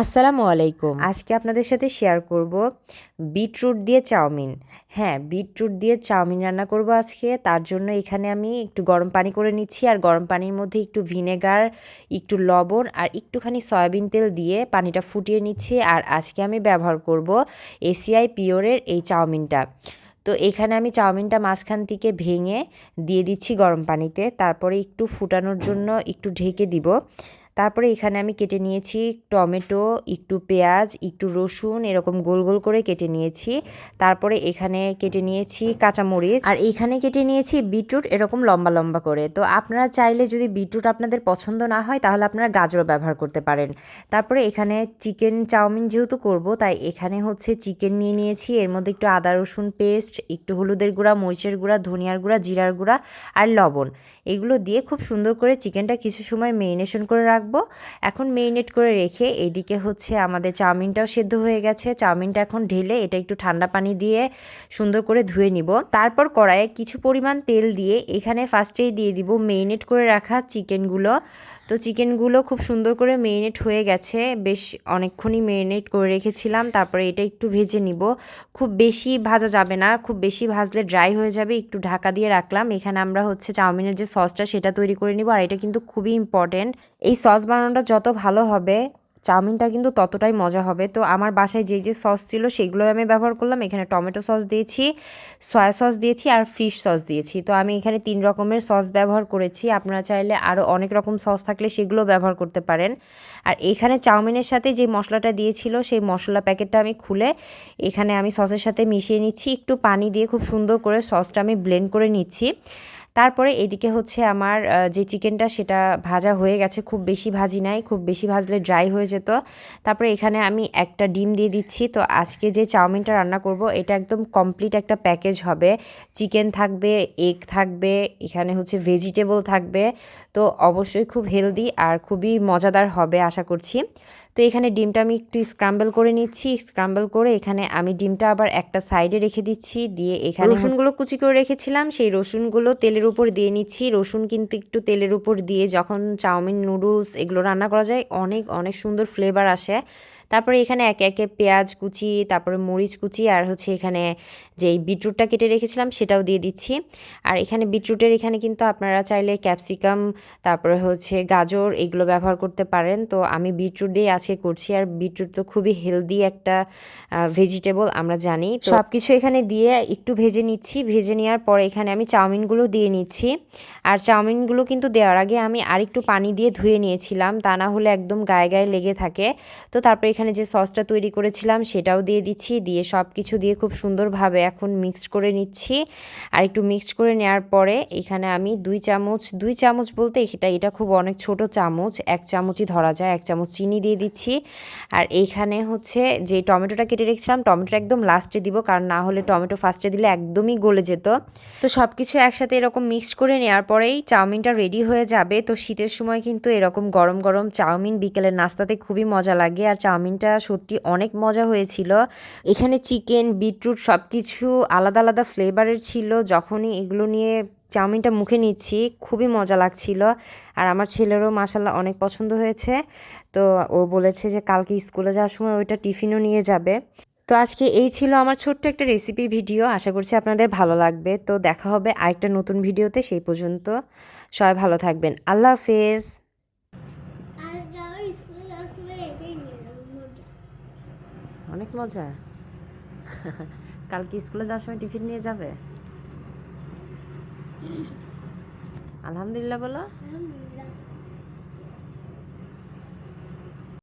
আসসালামু আলাইকুম। আজকে আপনাদের সাথে শেয়ার করব বিটরুট দিয়ে চাউমিন। হ্যাঁ বিটরুট দিয়ে চাউমিন রান্না করব আজকে। তার জন্য এখানে আমি একটু গরম পানি করে নিচ্ছি আর গরম পানির মধ্যে একটু ভিনেগার, একটু লবণ আর একটুখানি সয়াবিন তেল দিয়ে পানিটা ফুটিয়ে নিচ্ছি আর আজকে আমি ব্যবহার করব এসিআই পিওরের এই চাউমিনটা। তো এখানে আমি চাউমিনটা মাঝখান থেকে ভেঙে দিয়ে দিচ্ছি গরম পানিতে। তারপরে একটু ফুটানোর জন্য একটু ঢেকে দিব। তারপরে এখানে আমি কেটে নিয়েছি টমেটো, একটু পেঁয়াজ, একটু রসুন, এরকম গোল গোল করে কেটে নিয়েছি। তারপরে এখানে কেটে নিয়েছি কাঁচামরিচ। আর এখানে কেটে নিয়েছি বিটরুট, এরকম লম্বা লম্বা করে। তো আপনারা চাইলে যদি বিটরুট আপনাদের পছন্দ না হয়, তাহলে আপনারা গাজরও ব্যবহার করতে পারেন। তারপরে এখানে চিকেন চাউমিন যেহেতু করব, তাই এখানে হচ্ছে চিকেন নিয়ে নিয়েছি। এর মধ্যে একটু আদা রসুন পেস্ট, একটু হলুদের গুঁড়া, মরিচের গুঁড়া, ধনিয়ার গুঁড়া, জিরার গুঁড়া আর লবণ। এগুলো দিয়ে খুব সুন্দর করে চিকেনটা কিছু সময় মেরিনেশন করে রাখব। এখন মেরিনেট করে রেখে এদিকে হচ্ছে আমাদের চাউমিনটাও সেদ্ধ হয়ে গেছে। চাউমিনটা এখন ঢেলে এটা একটু ঠান্ডা পানি দিয়ে সুন্দর করে ধুয়ে নিব। তারপর কড়াইয়ে কিছু পরিমাণ তেল দিয়ে এখানে ফার্স্টেই দিয়ে দিব মেরিনেট করে রাখা চিকেনগুলো তো চিকেনগুলো খুব সুন্দর করে মেরিনেট হয়ে গেছে। বেশ অনেকক্ষণই মেরিনেট করে রেখেছিলাম, তারপরে এটা একটু ভেজে নিব। খুব বেশি ভাজা যাবে না, খুব বেশি ভাজলে ড্রাই হয়ে যাবে, একটু ঢাকা দিয়ে রাখলাম। এখানে আমরা হচ্ছে চাউমিনের যে সসটা সেটা তৈরি করে নিব, আর এটা কিন্তু খুবই ইম্পর্টেন্ট এই সস বানানোটা যত ভালো হবে চাউমিনটা কিন্তু ততটাই মজা হবে। তো আমার বাসায় যে যে সস ছিল সেগুলোই আমি ব্যবহার করলাম। এখানে টমেটো সস দিয়েছি, সয়া সস দিয়েছি আর ফিশ সস দিয়েছি। তো আমি এখানে তিন রকমের সস ব্যবহার করেছি। আপনারা চাইলে আরও অনেক রকম সস থাকলে সেগুলো ব্যবহার করতে পারেন। আর এখানে চাউমিনের সাথে যে মশলাটা দিয়েছিল সেই মশলা প্যাকেটটা আমি খুলে এখানে আমি সসের সাথে মিশিয়ে নিচ্ছি। একটু পানি দিয়ে খুব সুন্দর করে সসটা আমি ব্লেন্ড করে নিচ্ছি। তারপরে এদিকে হচ্ছে আমার যে চিকেনটা সেটা ভাজা হয়ে গেছে, খুব বেশি ভাজি নাই, খুব বেশি ভাজলে ড্রাই হয়ে যেত। তারপরে এখানে আমি একটা ডিম দিয়ে দিচ্ছি। তো আজকে যে চাউমিনটা রান্না করব, এটা একদম কমপ্লিট একটা প্যাকেজ হবে। চিকেন থাকবে এগ থাকবে, এখানে হচ্ছে ভেজিটেবল থাকবে। তো অবশ্যই খুব হেলদি আর খুবই মজাদার হবে আশা করছি। তো এখানে ডিমটা আমি একটু স্ক্রাম্বল করে নিচ্ছি। স্ক্রাম্বল করে এখানে আমি ডিমটা আবার একটা সাইডে রেখে দিচ্ছি। দিয়ে এখানে রসুনগুলো কুচি করে রেখেছিলাম, সেই রসুনগুলো তেলের উপর দিয়ে নিচ্ছি। রসুন কিন্তু একটু তেলের উপর দিয়ে যখন চাউমিন, নুডলস এগুলো রান্না করা যায়, অনেক অনেক সুন্দর ফ্লেভার আসে। তারপরে এখানে একে একে পেঁয়াজ কুচি, তারপরে মরিচ কুচি আর হচ্ছে এখানে যে বিটরুটটা কেটে রেখেছিলাম সেটাও দিয়ে দিচ্ছি। আর এখানে বিটরুটের এখানে কিন্তু আপনারা চাইলে ক্যাপসিকাম, তারপরে হচ্ছে গাজর এগুলো ব্যবহার করতে পারেন। তো আমি বিটরুট দিয়ে আজকে করছি। আর বিটরুট তো খুবই হেলদি একটা ভেজিটেবল আমরা জানি। সব কিছু এখানে দিয়ে একটু ভেজে নিচ্ছি। ভেজে নেওয়ার পরে এখানে আমি চাউমিনগুলো দিয়ে নিচ্ছি। আর চাউমিনগুলো কিন্তু দেওয়ার আগে আমি আরেকটু পানি দিয়ে ধুয়ে নিয়েছিলাম। তা না হলে একদম গায়ে গায়ে লেগে থাকে। তো তারপরে এখানে যে সসটা তৈরি করেছিলাম সেটাও দিয়ে দিচ্ছি, দিয়ে সব কিছু দিয়ে খুব সুন্দরভাবে এখন মিক্সড করে নিচ্ছি। আর একটু মিক্সড করে নেওয়ার পরে এখানে আমি দুই চামচ দুই চামচ বলতে এটা এটা খুব অনেক ছোট চামচ, এক চামচই ধরা যায়, এক চামচ চিনি দিয়ে দিচ্ছি। আর এইখানে হচ্ছে যে টমেটোটা কেটে রেখেছিলাম, টমেটোটা একদম লাস্টে দিব, কারণ না হলে টমেটো ফার্স্টে দিলে একদমই গলে যেত। তো সব কিছু একসাথে এরকম মিক্সড করে নেওয়ার পরেই চাউমিনটা রেডি হয়ে যাবে। তো শীতের সময় কিন্তু এরকম গরম গরম চাউমিন বিকেলের নাস্তাতে খুবই মজা লাগে। আর চাউমিনটা সত্যি অনেক মজা হয়েছিল। এখানে চিকেন, বিটরুট সব কিছু আলাদা আলাদা ফ্লেভারের ছিল। যখনই এগুলো নিয়ে চাউমিনটা মুখে নিচ্ছি, খুবই মজা লাগছিল। আর আমার ছেলেরও মাসাল্লাহ অনেক পছন্দ হয়েছে। তো ও বলেছে যে কালকে স্কুলে যাওয়ার সময় ওইটা টিফিনও নিয়ে যাবে। তো আজকে এই ছিল আমার ছোট্ট একটা রেসিপি ভিডিও আশা করছি আপনাদের ভালো লাগবে। তো দেখা হবে আরেকটা নতুন ভিডিওতে সেই পর্যন্ত সবাই ভালো থাকবেন। আল্লাহ হাফেজ আর যাওয়ার স্কুলে যাওয়ার সময় এটাই নিয়ে যাব মজা অনেক মজা। কালকে স্কুলে যাওয়ার সময় টিফিন নিয়ে যাবে? আলহামদুলিল্লাহ। বলো।